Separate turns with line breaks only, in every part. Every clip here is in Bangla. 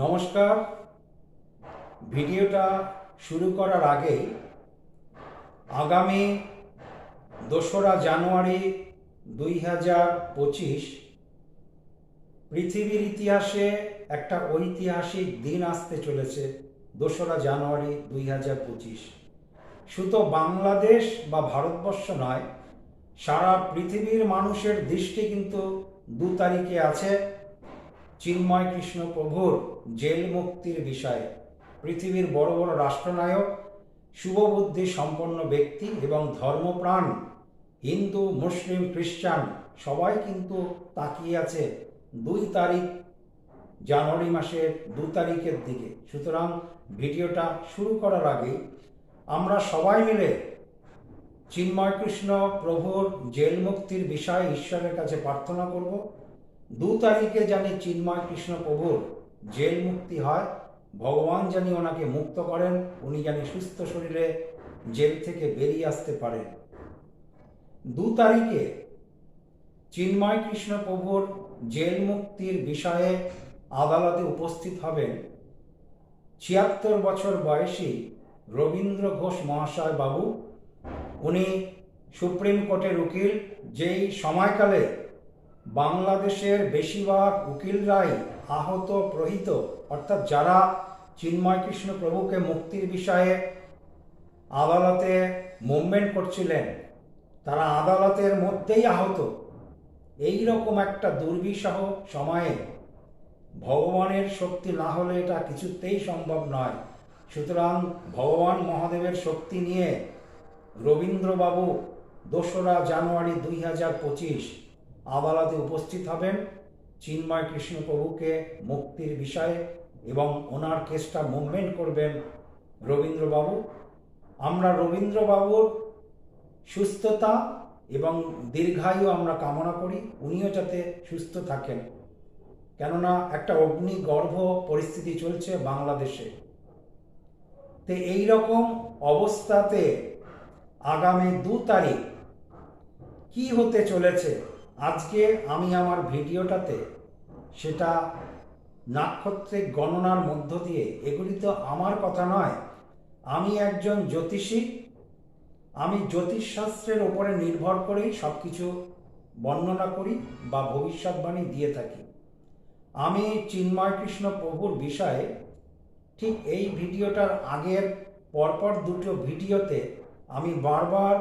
নমস্কার। ভিডিওটা শুরু করার আগে আগামী দোসরা জানুয়ারি দুই হাজার পঁচিশ পৃথিবীর ইতিহাসে একটা ঐতিহাসিক দিন আসতে চলেছে দোসরা জানুয়ারি দুই হাজার পঁচিশ। শুধু বাংলাদেশ বা ভারতবর্ষ নয়, সারা পৃথিবীর মানুষের দৃষ্টি কিন্তু দু তারিখে আছে। চিন্ময় কৃষ্ণ প্রভুর জেল মুক্তির বিষয়ে পৃথিবীর বড় বড় রাষ্ট্রনায়ক, শুভবুদ্ধি সম্পন্ন ব্যক্তি এবং ধর্মপ্রাণ, হিন্দু, মুসলিম, খ্রিস্টান সবাই কিন্তু তাকিয়ে আছে দুই তারিখ জানুয়ারি মাসের দু তারিখের দিকে। সুতরাং ভিডিওটা শুরু করার আগে আমরা সবাই মিলে চিন্ময় কৃষ্ণ প্রভুর জেল মুক্তির বিষয়ে ঈশ্বরের কাছে প্রার্থনা করব। দু তারিখে জানি চিন্ময় কৃষ্ণ প্রভুর জেল মুক্তি হয়, ভগবান জানি ওনাকে মুক্ত করেন, উনি জানি সুস্থ শরীরে জেল থেকে বেরিয়ে আসতে পারেন। দু তারিখে চিন্ময় কৃষ্ণ প্রভুর জেল মুক্তির বিষয়ে আদালতে উপস্থিত হবেন ছিয়াত্তর বছর বয়সী রবীন্দ্র ঘোষ মহাশয় বাবু। উনি সুপ্রিম কোর্টের উকিল, যেই সময়কালে বাংলাদেশের বেশিরভাগ উকিলরাই আহত, প্রহিত। অর্থাৎ যারা চিন্ময় কৃষ্ণ প্রভুকে মুক্তির বিষয়ে আদালতে মুভমেন্ট করছিলেন, তারা আদালতের মধ্যেই আহত। এই রকম একটা দুর্বিষহ সময়ে ভগবানের শক্তি না হলে এটা কিছুতেই সম্ভব নয়। সুতরাং ভগবান মহাদেবের শক্তি নিয়ে রবীন্দ্রবাবু দোসরা জানুয়ারি দুই হাজার পঁচিশ আদালতে উপস্থিত হবেন চিন্ময় কৃষ্ণ প্রভুকে মুক্তির বিষয়ে এবং ওনার কেসটা মুভমেন্ট করবেন রবীন্দ্রবাবু। আমরা রবীন্দ্রবাবুর সুস্থতা এবং দীর্ঘায়ু আমরা কামনা করি, উনিও যাতে সুস্থ থাকেন। কেননা একটা অগ্নিগর্ভ পরিস্থিতি চলছে বাংলাদেশে। তো এই রকম অবস্থাতে আগামী দু তারিখ কি হতে চলেছে? আজকে আমি আমার ভিডিওটাতে সেটা নাক্ষত্রিক গণনার মধ্য দিয়ে, এগুলি তো আমার কথা নয়, আমি একজন জ্যোতিষী, আমি জ্যোতিষশাস্ত্রের ওপরে নির্ভর করেই সব কিছু বর্ণনা করি বা ভবিষ্যৎবাণী দিয়ে থাকি। আমি চিন্ময় কৃষ্ণ প্রভুর বিষয়ে ঠিক এই ভিডিওটার আগের পরপর দুটো ভিডিওতে আমি বারবার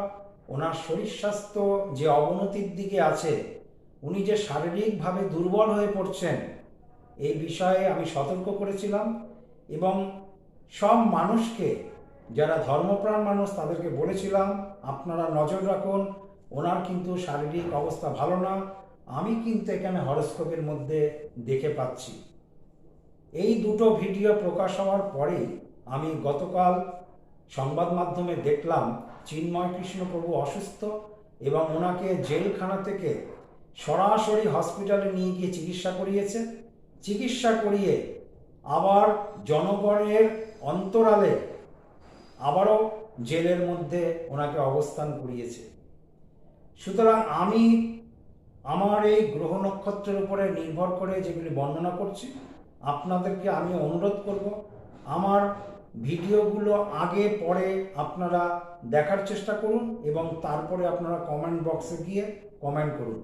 ওনার শরীর স্বাস্থ্য যে অবনতির দিকে আছে, উনি যে শারীরিকভাবে দুর্বল হয়ে পড়ছেন এই বিষয়ে আমি সতর্ক করেছিলাম এবং সব মানুষকে, যারা ধর্মপ্রাণ মানুষ তাদেরকে বলেছিলাম, আপনারা নজর রাখুন, ওনার কিন্তু শারীরিক অবস্থা ভালো না, আমি কিন্তু এখানে হরস্কোপের মধ্যে দেখে পাচ্ছি। এই দুটো ভিডিও প্রকাশ হওয়ার পরেই আমি গতকাল সংবাদ মাধ্যমে দেখলাম চিন্ময় কৃষ্ণ প্রভু অসুস্থ এবং ওনাকে জেলখানা থেকে সরাসরি হসপিটালে নিয়ে গিয়ে চিকিৎসা করিয়েছে। চিকিৎসা করিয়ে আবার জনগণের অন্তরালে আবারও জেলের মধ্যে ওনাকে অবস্থান করিয়েছে। সুতরাং আমি আমার এই গ্রহ নক্ষত্রের উপরে নির্ভর করে যেগুলি বর্ণনা করছি, আপনাদেরকে আমি অনুরোধ করব, আমার ভিডিওগুলো আগে, পরে আপনারা দেখার চেষ্টা করুন এবং তারপরে আপনারা কমেন্ট বক্সে গিয়ে কমেন্ট করুন।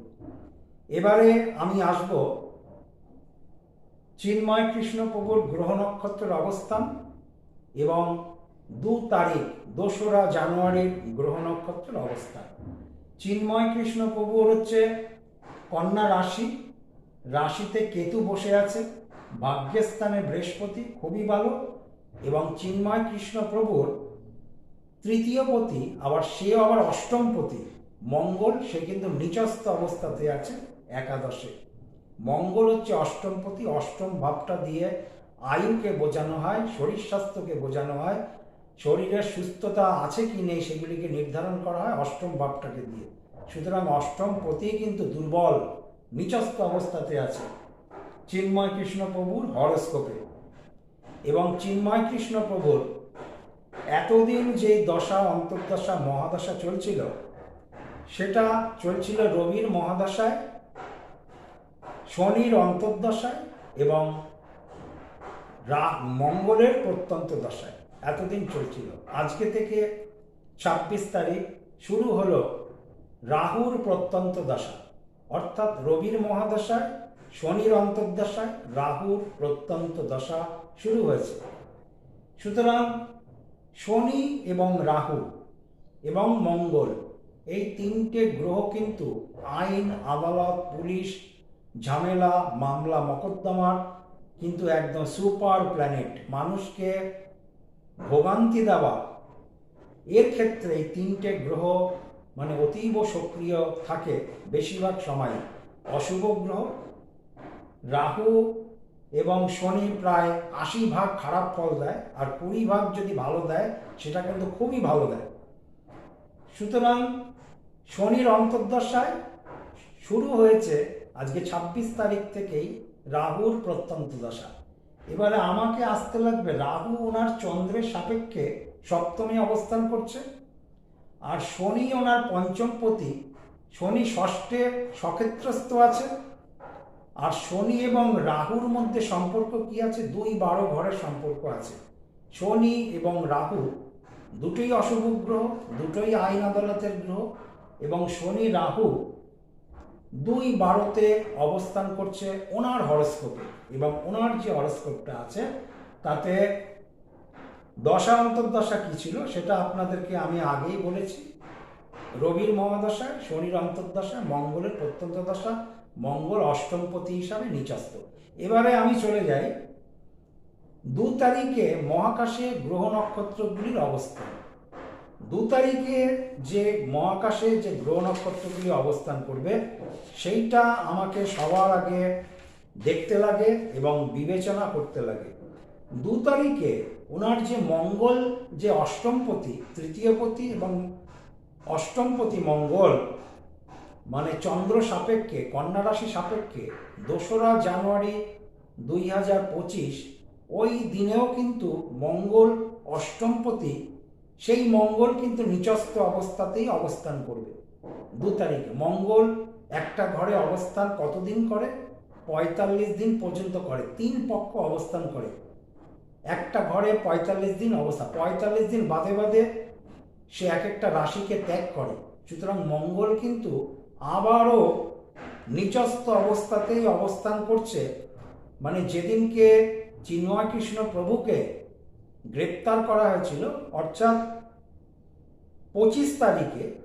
এবারে আমি আসব চিন্ময় কৃষ্ণ প্রভুর গ্রহ নক্ষত্রের অবস্থান এবং দু তারিখ, দোসরা জানুয়ারির গ্রহ নক্ষত্রের অবস্থান। চিন্ময় কৃষ্ণ প্রভুর হচ্ছে কন্যা রাশি। রাশিতে কেতু বসে আছে। ভাগ্যস্থানে বৃহস্পতি, খুবই ভালো। এবং চিন্ময় কৃষ্ণ প্রভুর তৃতীয় পতি, আবার সে আবার অষ্টম পতি। মঙ্গল, সে কিন্তু নিচস্থ অবস্থাতে আছে একাদশে। মঙ্গল হচ্ছে অষ্টম অষ্টমপতি অষ্টম ভাবটা দিয়ে আয়ুকে বোঝানো হয়, শরীর স্বাস্থ্যকে বোঝানো হয়, শরীরের সুস্থতা আছে কি নেই সেগুলিকে নির্ধারণ করা হয় অষ্টম ভাবটাকে দিয়ে। সুতরাং অষ্টম পতি কিন্তু দুর্বল, নিচস্থ অবস্থাতে আছে। চিন্ময় কৃষ্ণ প্রভুর হরস্কোপে। এবং চিন্ময় কৃষ্ণ প্রভুর এতদিন যে দশা, অন্তর্দশা, মহাদশা চলছিল, সেটা চলছিল রবির মহাদশায়, শনির অন্তর্দশায় এবং মঙ্গলের প্রত্যন্ত দশায়। এতদিন চলছিল। আজকে থেকে ছাব্বিশ তারিখ শুরু হলো রাহুর প্রত্যন্ত দশা, অর্থাৎ রবির মহাদশায় শনির অন্তর্দশায় রাহুর প্রত্যন্ত দশা শুরু হয়েছে। সুতরাং শনি এবং রাহু এবং মঙ্গল এই তিনটে গ্রহ কিন্তু আইন, আদালত, পুলিশ, ঝামেলা, মামলা, মকদ্দমার কিন্তু একদম সুপার প্ল্যানেট। মানুষকে ভোগান্তি দেওয়া। এর ক্ষেত্রে এই তিনটে গ্রহ মানে অতীব সক্রিয় থাকে বেশিরভাগ সময়। অশুভ গ্রহ রাহু এবং শনি প্রায় আশি ভাগ খারাপ ফল দেয় আর কুড়ি ভাগ যদি ভালো দেয়, সেটা কিন্তু খুবই ভালো দেয়। সুতরাং শনির অন্তর্দশায় শুরু হয়েছে আজকে ছাব্বিশ তারিখ থেকেই রাহুর প্রত্যন্ত দশা। এবারে আমাকে আসতে লাগবে, রাহু ওনার চন্দ্রের সাপেক্ষে সপ্তমে অবস্থান করছে আর শনি ওনার পঞ্চমপতি শনি ষষ্ঠে সক্ষেত্রস্থ আছে। আর শনি এবং রাহুর মধ্যে সম্পর্ক কি আছে? দুই বারো ঘরের সম্পর্ক আছে। শনি এবং রাহু দুটোই অশুভ গ্রহ, দুটোই আইন আদালতের গ্রহ এবং শনি রাহু দুই বারোতে অবস্থান করছে ওনার হরস্কোপে এবং ওনার যে হরস্কোপটা আছে, তাতে দশা অন্তর্দশা কি ছিল সেটা আপনাদেরকে আমি আগেই বলেছি। রবির মহাদশায়, শনির অন্তর্দশা মঙ্গলের প্রত্যন্ত দশা মঙ্গল অষ্টমপতি হিসাবে নিচস্ত এবারে আমি চলে যাই দু তারিখে মহাকাশে গ্রহ নক্ষত্রগুলির অবস্থান। দু তারিখে যে মহাকাশে যে গ্রহ নক্ষত্রগুলি অবস্থান করবে, সেইটা আমাকে সবার আগে দেখতে লাগে এবং বিবেচনা করতে লাগে। দু তারিখে ওনার যে মঙ্গল যে অষ্টমপতি, তৃতীয়পতি এবং অষ্টমপতি মঙ্গল মানে চন্দ্র সাপেক্ষে, কন্যা রাশি সাপেক্ষে, দোসরা জানুয়ারি দুই হাজার পঁচিশ, ওই দিনেও কিন্তু মঙ্গল অষ্টমপতি সেই মঙ্গল কিন্তু নিচস্থ অবস্থাতেই অবস্থান করবে। দু তারিখে, মঙ্গল একটা ঘরে অবস্থান কতদিন করে? পঁয়তাল্লিশ দিন পর্যন্ত করে, তিন পক্ষ অবস্থান করে। একটা ঘরে পঁয়তাল্লিশ দিন অবস্থা, পঁয়তাল্লিশ দিন বাদে বাদে সে এক একটা রাশিকে ত্যাগ করে। সুতরাং মঙ্গল কিন্তু আবারও নিচস্থ অবস্থাতেই অবস্থান করছে। মানে যেদিনকে চিন্ময় কৃষ্ণ প্রভুকে গ্রেপ্তার করা হয়েছিল, অর্থাৎ পঁচিশ তারিখে,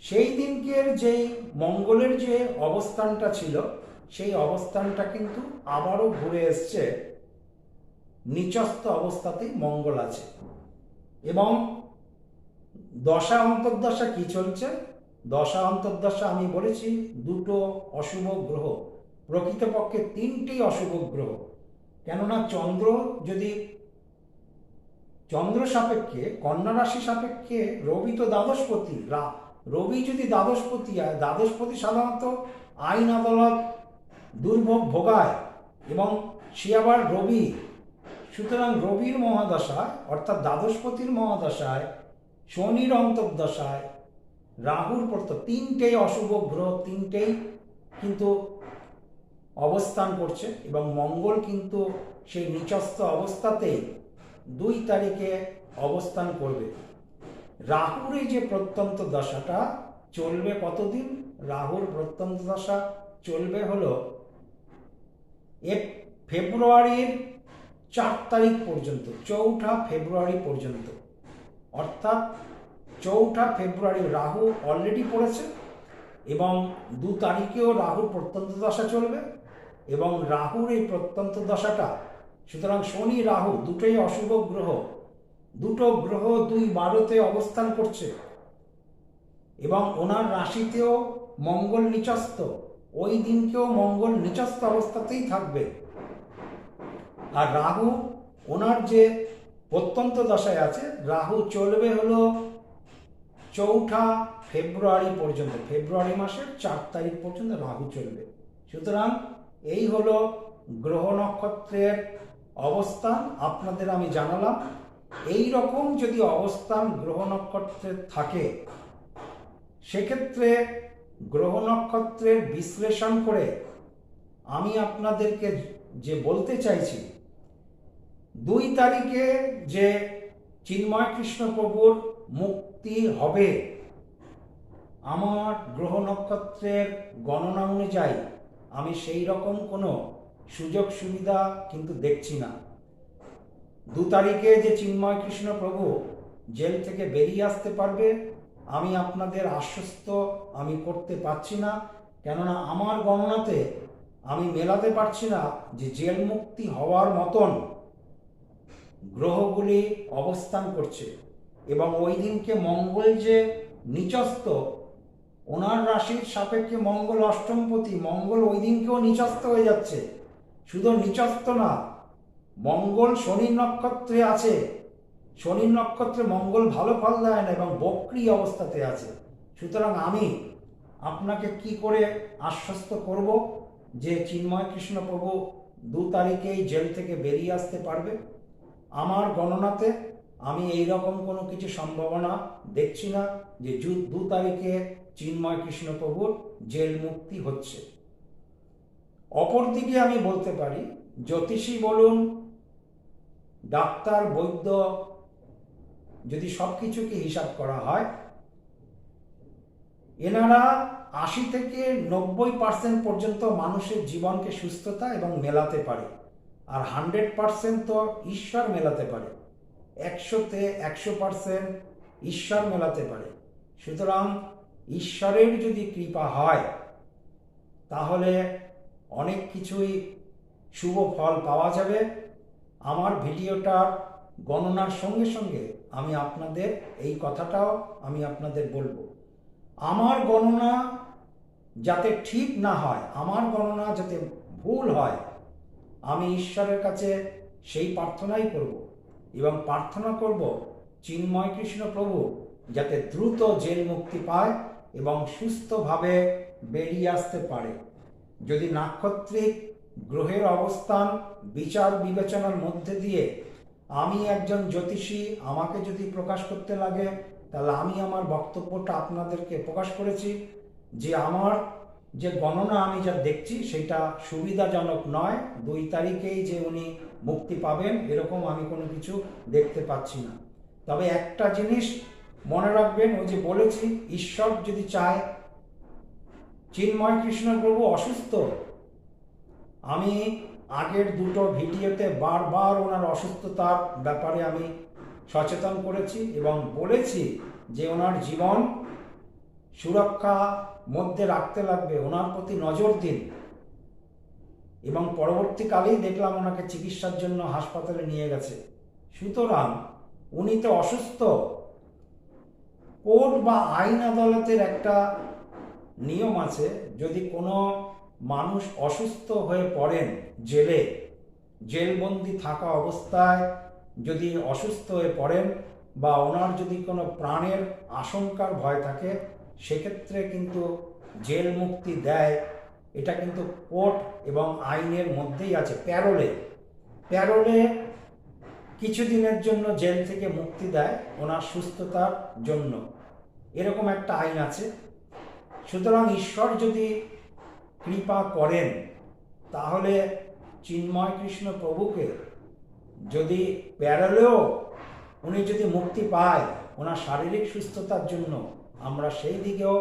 সেই দিনকের যেই মঙ্গলের যে অবস্থানটা ছিল, সেই অবস্থানটা কিন্তু আবারও ঘুরে এসছে। নিচস্থ অবস্থাতেই মঙ্গল আছে। এবং দশা, অন্তর্দশা কি চলছে? দশা অন্তর্দশা আমি বলেছি, দুটো অশুভ গ্রহ। প্রকৃতপক্ষে তিনটি অশুভ গ্রহ। কেননা চন্দ্র যদি চন্দ্র সাপেক্ষে, কন্যা রাশি সাপেক্ষে রবি তো দ্বাদশপতি রবি যদি দ্বাদশপতি হয় দ্বাদশপতি সাধারণত আইন আদালত দুর্ভোগ ভোগায় এবং সে আবার রবি। সুতরাং রবির মহাদশায়, অর্থাৎ দ্বাদশপতির মহাদশায়, শনির অন্তর্দশায় রাহুর পর্ত তিনটেই অশুভ গ্রহ, তিনটেই কিন্তু অবস্থান করছে এবং মঙ্গল কিন্তু সেই নিচস্থ অবস্থাতেই দুই তারিখে অবস্থান করবে। রাহুর এই যে প্রত্যন্ত দশাটা চলবে কতদিন? রাহুর প্রত্যন্ত দশা চলবে হলো এ ফেব্রুয়ারির চার তারিখ পর্যন্ত, চৌঠা ফেব্রুয়ারি পর্যন্ত। অর্থাৎ চৌঠা ফেব্রুয়ারি রাহু অলরেডি পড়েছে এবং দু তারিখেও রাহুর প্রত্যন্ত দশা চলবে এবং রাহুর এই প্রত্যন্ত দশাটা, সুতরাং শনি রাহু দুটোই অশুভ গ্রহ, দুটো গ্রহ দুই বারোতে অবস্থান করছে এবং ওনার রাশিতেও মঙ্গল নিচস্ত ওই দিনকেও মঙ্গল নিচস্থ অবস্থাতেই থাকবে। আর রাহু, ওনার যে প্রত্যন্ত দশায় আছে, রাহু চলবে হলো চৌঠা ফেব্রুয়ারি পর্যন্ত, ফেব্রুয়ারি মাসের চার তারিখ পর্যন্ত রাহু চলবে। সুতরাং এই হলো গ্রহ নক্ষত্রের অবস্থান, আপনাদের আমি জানালাম। এই রকম যদি অবস্থান গ্রহ নক্ষত্রের থাকে, সেক্ষেত্রে গ্রহ নক্ষত্রের বিশ্লেষণ করে আমি আপনাদেরকে যে বলতে চাইছি, দুই তারিখে যে চিন্ময় কৃষ্ণ প্রভুর মুক্তি হবে। আমার গ্রহ নক্ষত্রের গণনা অনুযায়ী আমি সেই রকম কোনো সুযোগ সুবিধা কিন্তু দেখছি না। দু তারিখে যে চিন্ময় কৃষ্ণ প্রভু জেল থেকে বেরিয়ে আসতে পারবে, আমি আপনাদের আশ্বস্ত আমি করতে পারছি না। কেননা আমার গণনাতে আমি মেলাতে পারছি না যে জেল মুক্তি হওয়ার মতন গ্রহগুলি অবস্থান করছে। এবং ওই দিনকে মঙ্গল যে নিচস্ত ওনার রাশির সাপেক্ষে মঙ্গল অষ্টমপতি, মঙ্গল ওই দিনকেও নিচস্ত হয়ে যাচ্ছে। শুধু নিচস্ত না, মঙ্গল শনির নক্ষত্রে আছে। শনির নক্ষত্রে মঙ্গল ভালো ফল দেয় না এবং বক্রি অবস্থাতে আছে। সুতরাং আমি আপনাকে কি করে আশ্বস্ত করব যে চিন্ময় কৃষ্ণ প্রভু দু তারিখেই জেল থেকে বেরিয়ে আসতে পারবে? আমার গণনাতে আমি এই রকম কোনো কিছু সম্ভাবনা দেখছি না যে দু তারিখে চিন্ময় কৃষ্ণ প্রভুর জেল মুক্তি হচ্ছে। অপরদিকে আমি বলতে পারি, জ্যোতিষী বলুন, ডাক্তার, বৈদ্য, যদি সব কিছুকে হিসাব করা হয়, এনারা আশি থেকে নব্বই পার্সেন্ট পর্যন্ত মানুষের জীবনকে সুস্থতা এবং মেলাতে পারে। আর হান্ড্রেড পার্সেন্ট তো ঈশ্বর মেলাতে পারে। একশোতে একশো পার্সেন্ট ঈশ্বর মেলাতে পারে। সুতরাং ঈশ্বরের যদি কৃপা হয়, তাহলে অনেক কিছুই শুভ ফল পাওয়া যাবে। আমার ভিডিওটার গণনার সঙ্গে সঙ্গে আমি আপনাদের এই কথাটাও আমি আপনাদের বলব। আমার গণনা যাতে ঠিক না হয়, আমার গণনা যাতে ভুল হয় আমি ঈশ্বরের কাছে সেই প্রার্থনাই করব এবং প্রার্থনা করব, চিন্ময় কৃষ্ণ প্রভু, যাতে দ্রুত জেল মুক্তি পায় এবং সুস্থভাবে বেরিয়ে আসতে পারে। যদি নাক্ষত্রিক গ্রহের অবস্থান বিচার বিবেচনার মধ্যে দিয়ে আমি একজন জ্যোতিষী, আমাকে যদি প্রকাশ করতে লাগে, তাহলে আমি আমার বক্তব্যটা আপনাদেরকে প্রকাশ করেছি যে আমার যে গণনা আমি যা দেখছি সেটা সুবিধাজনক নয়। দুই তারিখেই যে উনি মুক্তি পাবেন, এরকম আমি কোনো কিছু দেখতে পাচ্ছি না। তবে একটা জিনিস মনে রাখবেন, ওই যে বলেছি, ঈশ্বর যদি চায় চিন্ময় কৃষ্ণ প্রভু অসুস্থ। আমি আগের দুটো ভিডিওতে বারবার ওনার অসুস্থতার ব্যাপারে আমি সচেতন করেছি এবং বলেছি যে ওনার জীবন সুরক্ষা মধ্যে রাখতে লাগবে, ওনার প্রতি নজর দিন। এবং পরবর্তীকালেই দেখলাম ওনাকে চিকিৎসার জন্য হাসপাতালে নিয়ে গেছে। সুতরাং উনি তো অসুস্থ। কোর্ট বা আইন আদালতের একটা নিয়ম আছে, যদি কোনো মানুষ অসুস্থ হয়ে পড়েন জেলে, জেলবন্দি থাকা অবস্থায় যদি অসুস্থ হয়ে পড়েন বা ওনার যদি কোনো প্রাণের আশঙ্কার ভয় থাকে সেক্ষেত্রে কিন্তু জেল মুক্তি দেয়, এটা কিন্তু কোর্ট এবং আইনের মধ্যেই আছে, প্যারোলে। প্যারোলে কিছুদিনের জন্য জেল থেকে মুক্তি দেয় ওনার সুস্থতার জন্য। এরকম একটা আইন আছে। সুতরাং ঈশ্বর যদি কৃপা করেন, তাহলে চিন্ময় কৃষ্ণ প্রভুকে যদি প্যারালেও উনি যদি মুক্তি পায়, ওনার শারীরিক সুস্থতার জন্য আমরা সেই দিকেও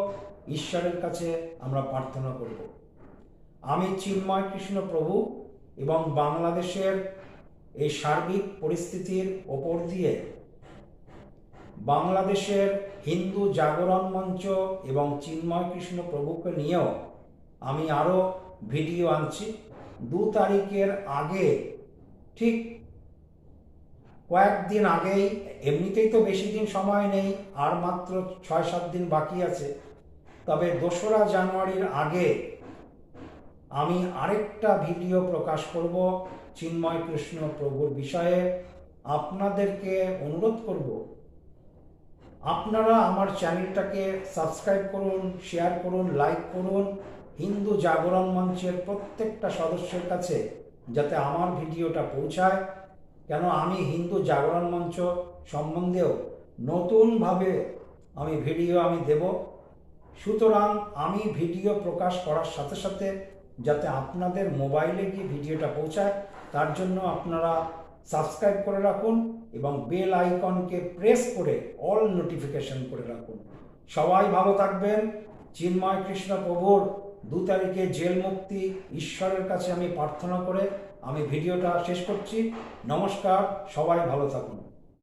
ঈশ্বরের কাছে আমরা প্রার্থনা করব। আমি চিন্ময় কৃষ্ণ প্রভু এবং বাংলাদেশের এই সার্বিক পরিস্থিতির ওপর দিয়ে বাংলাদেশের হিন্দু জাগরণ মঞ্চ এবং চিন্ময় কৃষ্ণ প্রভুকে নিয়েও আমি আরও ভিডিও আনছি। দু তারিখের আগে ঠিক কয়েকদিন আগেই, এমনিতেই তো বেশি দিন সময় নেই, আর মাত্র ছয়, সাত দিন বাকি আছে। তবে দোসরা জানুয়ারির আগে আমি আরেকটা ভিডিও প্রকাশ করব চিন্ময় কৃষ্ণ প্রভুর বিষয়ে। আপনাদেরকে অনুরোধ করব, আপনারা আমার চ্যানেলটাকে সাবস্ক্রাইব করুন, শেয়ার করুন, লাইক করুন। হিন্দু জাগরণ মঞ্চের প্রত্যেকটা সদস্যের কাছে যাতে আমার ভিডিওটা পৌঁছায়। কেন আমি হিন্দু জাগরণ মঞ্চ সম্বন্ধেও নতুনভাবে আমি ভিডিও আমি দেব? সুতরাং আমি ভিডিও প্রকাশ করার সাথে সাথে যাতে আপনাদের মোবাইলে গিয়ে ভিডিওটা পৌঁছায়, তার জন্য আপনারা সাবস্ক্রাইব করে রাখুন এবং বেল আইকনকে প্রেস করে অল নোটিফিকেশন করে রাখুন। সবাই ভালো থাকবেন। চিন্ময় কৃষ্ণ প্রভুর দু তারিখে জেল মুক্তি ঈশ্বরের কাছে আমি প্রার্থনা করে আমি ভিডিওটা শেষ করছি। নমস্কার সবাই ভালো থাকুন।